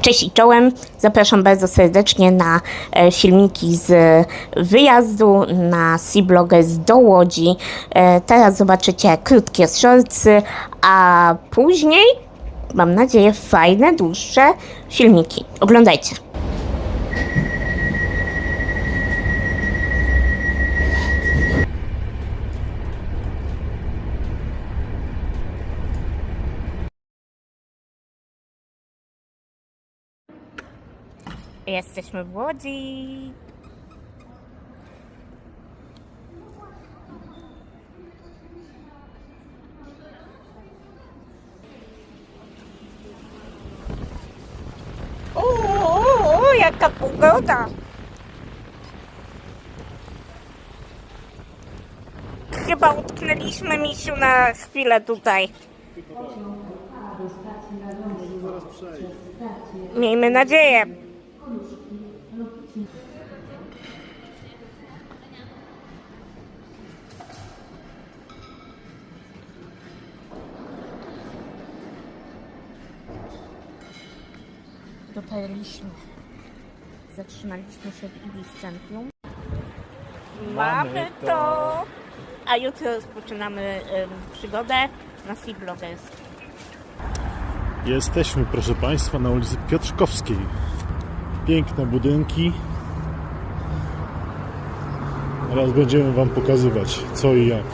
Cześć i czołem. Zapraszam bardzo serdecznie na e, filmiki z wyjazdu na Seablogger do Łodzi. E, teraz zobaczycie krótkie shortsy, a później, mam nadzieję, fajne, dłuższe filmiki. Oglądajcie. Jesteśmy w Łodzi. O, jaka pogoda! Chyba utknęliśmy misiu na chwilę tutaj. Miejmy nadzieję. Dotarliśmy. Zatrzymaliśmy się w Ibis Centrum. Mamy to! A jutro rozpoczynamy em, przygodę na Sea Bloggers. Jesteśmy, proszę Państwa, na ulicy Piotrkowskiej. Piękne budynki. Teraz będziemy Wam pokazywać co i jak.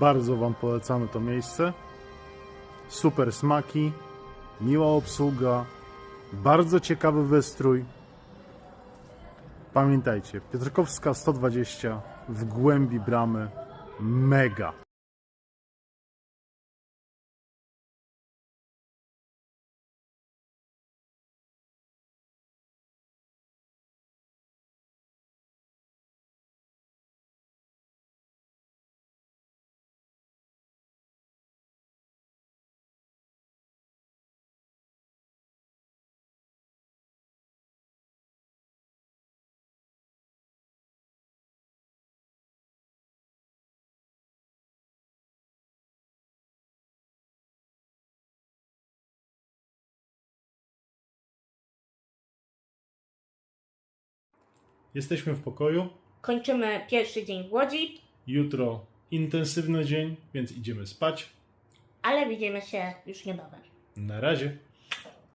Bardzo Wam polecamy to miejsce. Super smaki, miła obsługa, bardzo ciekawy wystrój. Pamiętajcie, Piotrkowska 120 w głębi bramy. Mega. Jesteśmy w pokoju. Kończymy pierwszy dzień w Łodzi, Jutro intensywny dzień, więc idziemy spać. ale widzimy się już niebawem. Na razie.